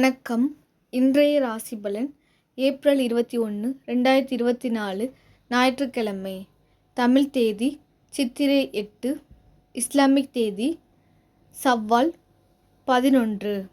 வணக்கம். இன்றைய ராசி பலன் ஏப்ரல் இருபத்தி ஒன்று ரெண்டாயிரத்தி இருபத்தி நாலு ஞாயிற்றுக்கிழமை. தமிழ் தேதி சித்திரை எட்டு இஸ்லாமிக் தேதி சவ்வால் பதினொன்று.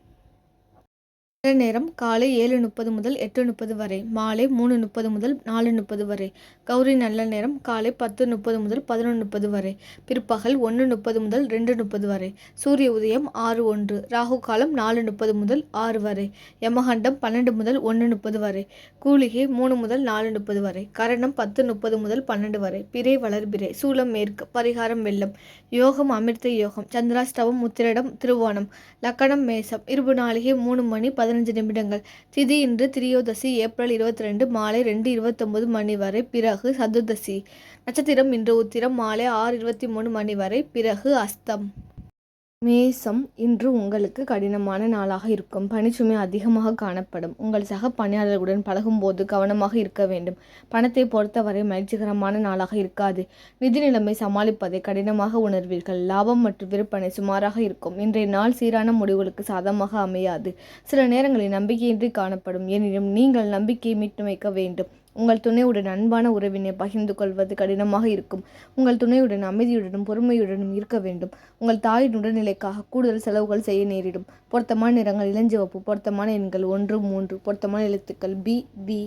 நேரம் காலை ஏழு முப்பது முதல் எட்டு முப்பது வரை மாலை மூணு முப்பது முதல் நாலு முப்பது வரை கௌரி நல்ல நேரம் காலை பத்து முப்பது முதல் பதினொன்று முப்பது வரை பிற்பகல் ஒன்று முப்பது முதல் ரெண்டு முப்பது வரை சூரிய உதயம் ஆறு ஒன்று ராகு காலம் நாலு முப்பது முதல் ஆறு வரை யமகண்டம் பன்னெண்டு முதல் ஒன்று முப்பது வரை கூலிகை மூணு முதல் நாலு முப்பது வரை கரணம் பத்து முப்பது முதல் பன்னெண்டு வரை பிறை வளர்பிறை சூளம் மேற்கு பரிகாரம் வெள்ளம் யோகம் அமிர்த யோகம் சந்திராஷ்டவம் முத்திரிடம் திருவோணம் லக்கணம் மேசம் இருபு நாளிகை மூணு மணி பதினஞ்சு நிமிடங்கள். திதி இன்று திரியோதசி ஏப்ரல் இருபத்தி ரெண்டு மாலை ரெண்டு இருபத்தொம்பது மணி வரை பிறகு சதுர்தசி. நட்சத்திரம் இன்று உத்திரம் மாலை ஆறு இருபத்தி மூணு மணி வரை பிறகு அஸ்தம். மேசம் இன்று உங்களுக்கு கடினமான நாளாக இருக்கும். பணிச்சுமை அதிகமாக காணப்படும். உங்கள் சக பணியாளர்களுடன் பழகும்போது கவனமாக இருக்க வேண்டும். பணத்தை பொறுத்தவரை மகிழ்ச்சிகரமான நாளாக இருக்காது. நிதி நிலைமை சமாளிப்பதை கடினமாக உணர்வீர்கள். லாபம் மற்றும் விற்பனை சுமாராக இருக்கும். இன்றைய நாள் சீரான முடிவுகளுக்கு சாதகமாக அமையாது. சில நேரங்களில் நம்பிக்கையின்றி காணப்படும். எனினும் நீங்கள் நம்பிக்கையை மீட்டமைக்க வேண்டும். உங்கள் துணையுடன் அன்பான உறவினை பகிர்ந்து கொள்வது கடினமாக இருக்கும். உங்கள் துணையுடன் அமைதியுடனும் பொறுமையுடனும் இருக்க வேண்டும். உங்கள் தாயின் உடல்நிலைக்காக கூடுதல் செலவுகள் செய்ய நேரிடும். பொருத்தமான நிறங்கள் இளஞ்சிவப்பு பொருத்தமான எண்கள் ஒன்று மூன்று பொருத்தமான எழுத்துக்கள் பி பி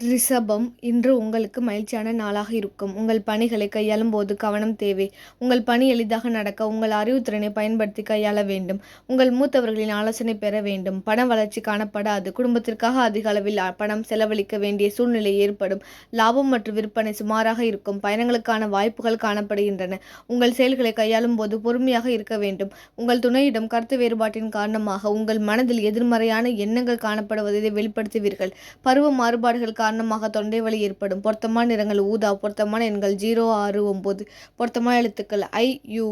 ரிஷபம் இன்று உங்களுக்கு மகிழ்ச்சியான நாளாக இருக்கும். உங்கள் பணிகளை கையாளும் போது கவனம் தேவை. உங்கள் பணி எளிதாக நடக்க உங்கள் அறிவுத்திறனை பயன்படுத்தி கையாள வேண்டும். உங்கள் மூத்தவர்களின் ஆலோசனை பெற வேண்டும். பண வளர்ச்சி காணப்படாது. குடும்பத்திற்காக அதிக அளவில் பணம் செலவழிக்க வேண்டிய சூழ்நிலை ஏற்படும். லாபம் மற்றும் விற்பனை சுமாராக இருக்கும். பயணங்களுக்கான வாய்ப்புகள் காணப்படுகின்றன. உங்கள் செயல்களை கையாளும் போது பொறுமையாக இருக்க வேண்டும். உங்கள் துணையிடம் கருத்து வேறுபாட்டின் காரணமாக உங்கள் மனதில் எதிர்மறையான எண்ணங்கள் காணப்படுவதை வெளிப்படுத்துவீர்கள். பருவ மாறுபாடுகள் காரணமாக தொண்டை வலி ஏற்படும். பொருத்தமான நிறங்கள் ஊதா பொருத்தமான எண்கள் ஜீரோ ஆறு ஒம்பது பொருத்தமான எழுத்துக்கள் ஐ யூ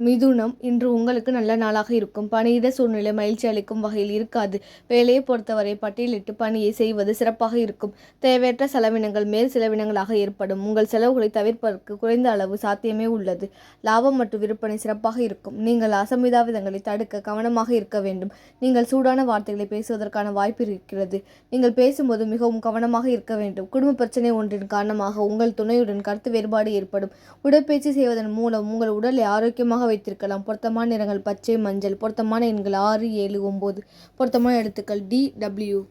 மிதுனம் இன்று உங்களுக்கு நல்ல நாளாக இருக்கும். பணியிட சூழ்நிலை மகிழ்ச்சி அளிக்கும் வகையில் இருக்காது. வேலையை பொறுத்தவரை பட்டியலிட்டு பணியை செய்வது சிறப்பாக இருக்கும். தேவையற்ற செலவினங்கள் மேல் செலவினங்களாக ஏற்படும். உங்கள் செலவுகளை தவிர்ப்பதற்கு குறைந்த அளவு சாத்தியமே உள்ளது. லாபம் மற்றும் விற்பனை சிறப்பாக இருக்கும். நீங்கள் அசமிதாவிதங்களை தடுக்க கவனமாக இருக்க வேண்டும். நீங்கள் சூடான வார்த்தைகளை பேசுவதற்கான வாய்ப்பு இருக்கிறது. நீங்கள் பேசும்போது மிகவும் கவனமாக இருக்க வேண்டும். குடும்ப பிரச்சனை ஒன்றின் காரணமாக உங்கள் துணையுடன் கருத்து வேறுபாடு ஏற்படும். உடற்பயிற்சி செய்வதன் மூலம் உங்கள் உடலை ஆரோக்கியமாக வைத்திருக்கலாம். பொருத்தமான நிறங்கள் பச்சை மஞ்சள். பொருத்தமான எண்கள் ஆறு ஏழு ஒம்பது. பொருத்தமான எழுத்துக்கள் டி டபிள்யூ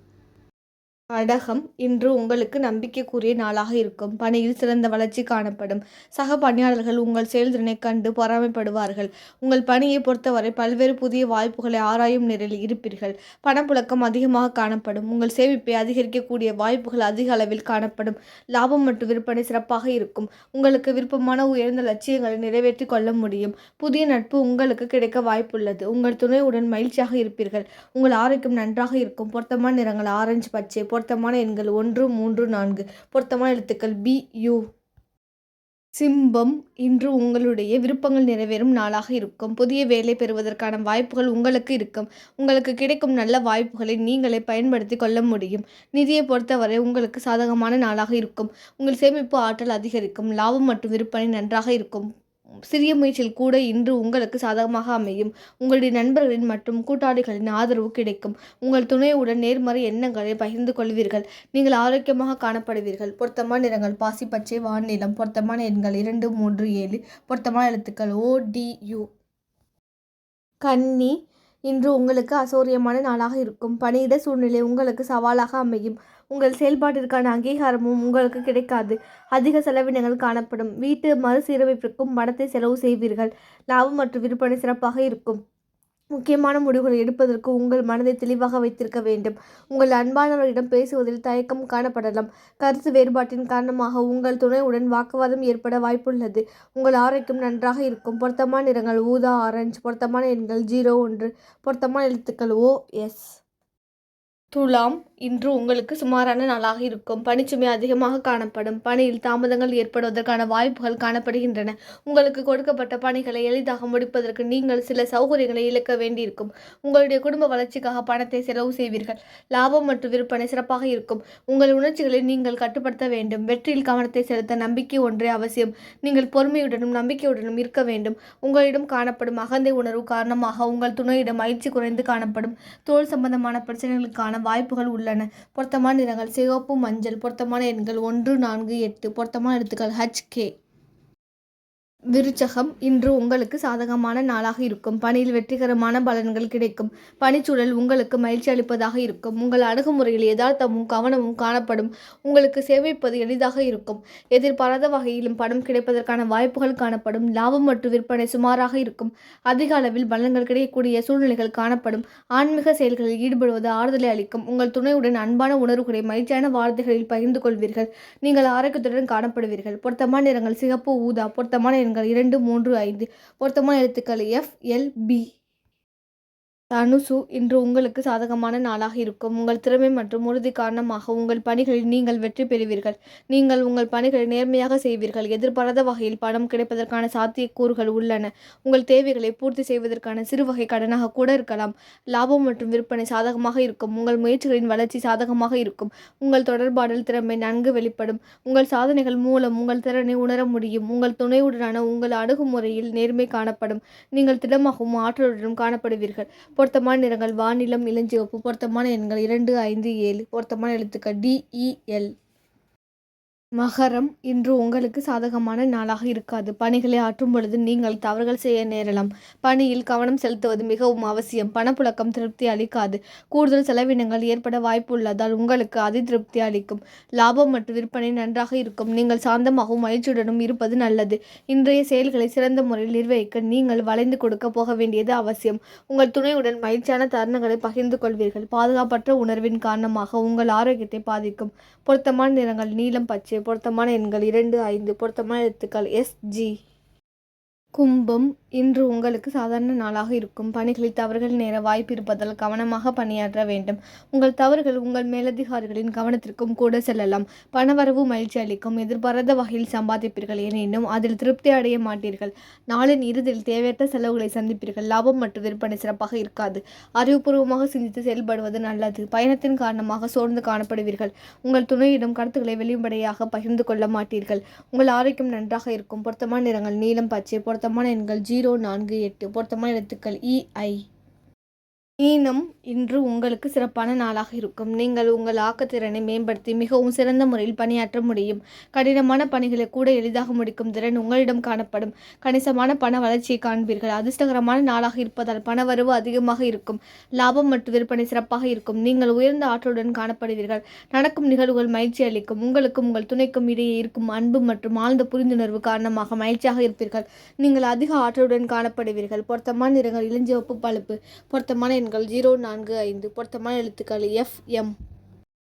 கடகம் இன்று உங்களுக்கு நம்பிக்கைக்குரிய நாளாக இருக்கும். பணியில் சிறந்த வளர்ச்சி காணப்படும். சக பணியாளர்கள் உங்கள் செயல்திறனை கண்டு பொறாமைப்படுவார்கள். உங்கள் பணியை பொறுத்தவரை பல்வேறு புதிய வாய்ப்புகளை ஆராயும் நிலையில் இருப்பீர்கள். பணப்புழக்கம் அதிகமாக காணப்படும். உங்கள் சேமிப்பை அதிகரிக்கக்கூடிய வாய்ப்புகள் அதிக அளவில் காணப்படும். லாபம் மற்றும் விற்பனை சிறப்பாக இருக்கும். உங்களுக்கு விருப்பமான உயர்ந்த லட்சியங்களை நிறைவேற்றி கொள்ள முடியும். புதிய நட்பு உங்களுக்கு கிடைக்க வாய்ப்புள்ளது. உங்கள் துணையுடன் மகிழ்ச்சியாக இருப்பீர்கள். உங்கள் ஆரோக்கியம் நன்றாக இருக்கும். பொருத்தமான நிறங்கள் ஆரஞ்சு பச்சை பொருத்தமான எண்கள் ஒன்று மூன்று நான்கு. பொருத்தமான எழுத்துக்கள் பி யு. சிம்பம் இன்று உங்களுடைய விருப்பங்கள் நிறைவேறும் நாளாக இருக்கும். புதிய வேலை பெறுவதற்கான வாய்ப்புகள் உங்களுக்கு இருக்கும். உங்களுக்கு கிடைக்கும் நல்ல வாய்ப்புகளை நீங்களே பயன்படுத்தி கொள்ள முடியும். நிதியை பொறுத்தவரை உங்களுக்கு சாதகமான நாளாக இருக்கும். உங்கள் சேமிப்பு ஆற்றல் அதிகரிக்கும். லாபம் மற்றும் விற்பனை நன்றாக இருக்கும். சிறிய முயற்சியில் கூட இன்று உங்களுக்கு சாதகமாக அமையும். உங்களுடைய நண்பர்களின் மற்றும் கூட்டாளிகளின் ஆதரவு கிடைக்கும். உங்கள் துணையுடன் நேர்மறை எண்ணங்களை பகிர்ந்து கொள்வீர்கள். நீங்கள் ஆரோக்கியமாக காணப்படுவீர்கள். பொருத்தமான நிறங்கள் பாசி பச்சை வானிலம் பொருத்தமான எண்கள் இரண்டு மூன்று ஏழு. பொருத்தமான எழுத்துக்கள் ஓடியு கன்னி இன்று உங்களுக்கு அசௌரியமான நாளாக இருக்கும். பணியிட சூழ்நிலை உங்களுக்கு சவாலாக அமையும். உங்கள் செயல்பாட்டிற்கான அங்கீகாரமும் உங்களுக்கு கிடைக்காது. அதிக செலவினங்கள் காணப்படும். வீட்டு மறுசீரமைப்பிற்கும் பணத்தை செலவு செய்வீர்கள். லாபம் மற்றும் விற்பனை சிறப்பாக இருக்கும். முக்கியமான முடிவுகளை எடுப்பதற்கு உங்கள் மனதை தெளிவாக வைத்திருக்க வேண்டும். உங்கள் அன்பானவர்களிடம் பேசுவதில் தயக்கம் காணப்படலாம். கருத்து வேறுபாட்டின் காரணமாக உங்கள் துணையுடன் வாக்குவாதம் ஏற்பட வாய்ப்புள்ளது. உங்கள் ஆரோக்கியம் நன்றாக இருக்கும். பொருத்தமான நிறங்கள் ஊதா ஆரஞ்சு. பொருத்தமான எண்கள் ஜீரோ ஒன்று. பொருத்தமான எழுத்துக்கள் ஓ எஸ். துலாம் இன்று உங்களுக்கு சுமாரான நாளாக இருக்கும். பனிச்சுமை அதிகமாக காணப்படும். பணியில் தாமதங்கள் ஏற்படுவதற்கான வாய்ப்புகள் காணப்படுகின்றன. உங்களுக்கு கொடுக்கப்பட்ட பணிகளை எளிதாக முடிப்பதற்கு நீங்கள் சில சௌகரியங்களை இழக்க வேண்டியிருக்கும். உங்களுடைய குடும்ப வளர்ச்சிக்காக பணத்தை செலவு செய்வீர்கள். லாபம் மற்றும் விற்பனை சிறப்பாக இருக்கும். உங்கள் உணர்ச்சிகளை நீங்கள் கட்டுப்படுத்த வேண்டும். வெற்றியில் கவனத்தை செலுத்த நம்பிக்கை ஒன்றே அவசியம். நீங்கள் பொறுமையுடனும் நம்பிக்கையுடனும் இருக்க வேண்டும். உங்களிடம் காணப்படும் அகந்தை உணர்வு காரணமாக உங்கள் துணையிடம் மகிழ்ச்சி குறைந்து காணப்படும். தோல் சம்பந்தமான பிரச்சனைகளுக்கான வாய்ப்புகள் உள்ளன. பொருத்தமான நிறங்கள் சிவப்பு மஞ்சள் பொருத்தமான எண்கள் ஒன்று நான்கு எட்டு பொருத்தமான எழுத்துக்கள் ஹச் கே விருச்சகம் இன்று உங்களுக்கு சாதகமான நாளாக இருக்கும். பணியில் வெற்றிகரமான பலன்கள் கிடைக்கும். பணிச்சூழல் உங்களுக்கு மகிழ்ச்சி அளிப்பதாக இருக்கும். உங்கள் அணுகுமுறையில் யதார்த்தமும் கவனமும் காணப்படும். உங்களுக்கு சேமிப்பது எளிதாக இருக்கும். எதிர்பாராத வகையிலும் பணம் கிடைப்பதற்கான வாய்ப்புகள் காணப்படும். லாபம் மற்றும் விற்பனை சுமாராக இருக்கும். அதிக அளவில் பலன்கள் கிடைக்கக்கூடிய சூழ்நிலைகள் காணப்படும். ஆன்மீக செயல்களில் ஈடுபடுவது ஆறுதலை அளிக்கும். உங்கள் துணையுடன் அன்பான உணர்வுகளை மகிழ்ச்சியான வார்த்தைகளில் பகிர்ந்து கொள்வீர்கள். நீங்கள் ஆரோக்கியத்துடன் காணப்படுவீர்கள். பொருத்தமான நிறங்கள் சிகப்பு ஊதா. பொருத்தமான எண்கள் இரண்டு மூன்று ஐந்து. பொருத்தமான எழுத்துக்கள் எஃப் எல் பி தனுசு இன்று உங்களுக்கு சாதகமான நாளாக இருக்கும். உங்கள் திறமை மற்றும் உறுதி காரணமாக உங்கள் பணிகளில் நீங்கள் வெற்றி பெறுவீர்கள். நீங்கள் உங்கள் பணிகளை நேர்மையாக செய்வீர்கள். எதிர்பாராத வகையில் பணம் கிடைப்பதற்கான சாத்தியக்கூறுகள் உள்ளன. உங்கள் தேவைகளை பூர்த்தி செய்வதற்கான சிறு வகை கடனாக கூட இருக்கலாம். லாபம் மற்றும் விற்பனை சாதகமாக இருக்கும். உங்கள் முயற்சிகளின் வளர்ச்சி சாதகமாக இருக்கும். உங்கள் தொடர்பாடல் திறமை நன்கு வெளிப்படும். உங்கள் சாதனைகள் மூலம் உங்கள் திறனை உணர முடியும். உங்கள் துணையுடனான உங்கள் அணுகுமுறையில் நேர்மை காணப்படும். நீங்கள் திடமாகவும் ஆற்றலுடனும் காணப்படுவீர்கள். பொருத்தமான நிறங்கள் வானிலம் இளஞ்சிவப்பு பொருத்தமான எண்கள் இரண்டு ஐந்து ஏழு பொருத்தமான எழுத்துக்கள் டிஇஎல் மகரம் இன்று உங்களுக்கு சாதகமான நாளாக இருக்காது. பணிகளை ஆற்றும் பொழுது நீங்கள் தவறுகள் செய்ய நேரலாம். பணியில் கவனம் செலுத்துவது மிகவும் அவசியம். பணப்புழக்கம் திருப்தி அளிக்காது. கூடுதல் செலவினங்கள் ஏற்பட வாய்ப்பு உள்ளதால் உங்களுக்கு அதி திருப்தி அளிக்கும். லாபம் மற்றும் விற்பனை நன்றாக இருக்கும். நீங்கள் சாந்தமாகவும் மகிழ்ச்சியுடனும் இருப்பது நல்லது. இன்றைய செயல்களை சிறந்த முறையில் நிர்வகிக்க நீங்கள் வளைந்து கொடுக்க போக வேண்டியது அவசியம். உங்கள் துணையுடன் மகிழ்ச்சியான தருணங்களை பகிர்ந்து கொள்வீர்கள். பாதுகாப்பற்ற உணர்வின் காரணமாக உங்கள் ஆரோக்கியத்தை பாதிக்கும். பொருத்தமான நிறங்கள் நீலம் பச்சை பொருத்தமான எண்கள் இரண்டு ஐந்து பொருத்தமான எழுத்துக்கள் எஸ்ஜி கும்பம் இன்று உங்களுக்கு சாதாரண நாளாக இருக்கும். பணிகளில் தவறுகள் நேர வாய்ப்பு இருப்பதால் கவனமாக பணியாற்ற வேண்டும். உங்கள் தவறுகள் உங்கள் மேலதிகாரிகளின் கவனத்திற்கும் கூட செல்லலாம். பணவரவு மகிழ்ச்சி அளிக்கும். எதிர்பாராத வகையில் சம்பாதிப்பீர்கள். எனினும் அதில் திருப்தி அடைய மாட்டீர்கள். நாளின் இறுதியில் தேவையற்ற செலவுகளை சந்திப்பீர்கள். லாபம் மற்றும் விற்பனை சிறப்பாக இருக்காது. அறிவுபூர்வமாக சிந்தித்து செயல்படுவது நல்லது. பயணத்தின் காரணமாக சோர்ந்து காணப்படுவீர்கள். உங்கள் துணையிடம் கருத்துக்களை வெளிப்படையாக பகிர்ந்து கொள்ள மாட்டீர்கள். உங்கள் ஆரோக்கியம் நன்றாக இருக்கும். பொருத்தமான நிறங்கள் நீளம் பச்சை பொருத்த பொருத்தமான எண்கள் ஜீரோ நான்கு எட்டு பொருத்தமான எழுத்துக்கள் e, இஐ இனம் இன்று உங்களுக்கு சிறப்பான நாளாக இருக்கும். நீங்கள் உங்கள் ஆக்கத்திறனை மேம்படுத்தி மிகவும் சிறந்த முறையில் பணியாற்ற முடியும். கடினமான பணிகளை கூட எளிதாக முடிக்கும் திறன் உங்களிடம் காணப்படும். கணிசமான பண வளர்ச்சியை காண்பீர்கள். அதிர்ஷ்டகரமான நாளாக இருப்பதால் பணவரவு அதிகமாக இருக்கும். லாபம் மற்றும் விற்பனை சிறப்பாக இருக்கும். நீங்கள் உயர்ந்த ஆற்றலுடன் காணப்படுவீர்கள். நடக்கும் நிகழ்வுகள் மகிழ்ச்சி அளிக்கும். உங்களுக்கும் உங்கள் துணைக்கும் இடையே இருக்கும் அன்பு மற்றும் ஆழ்ந்த புரிந்துணர்வு காரணமாக மகிழ்ச்சியாக இருப்பீர்கள். நீங்கள் அதிக ஆற்றலுடன் காணப்படுவீர்கள். பொருத்தமான நிறங்கள் இளஞ்சிவப்பு பழுப்பு. பொருத்தமான எண்கள் ஜீரோ நான்கு ஐந்து. பொருத்தமான எழுத்துக்கள் எஃப் எம்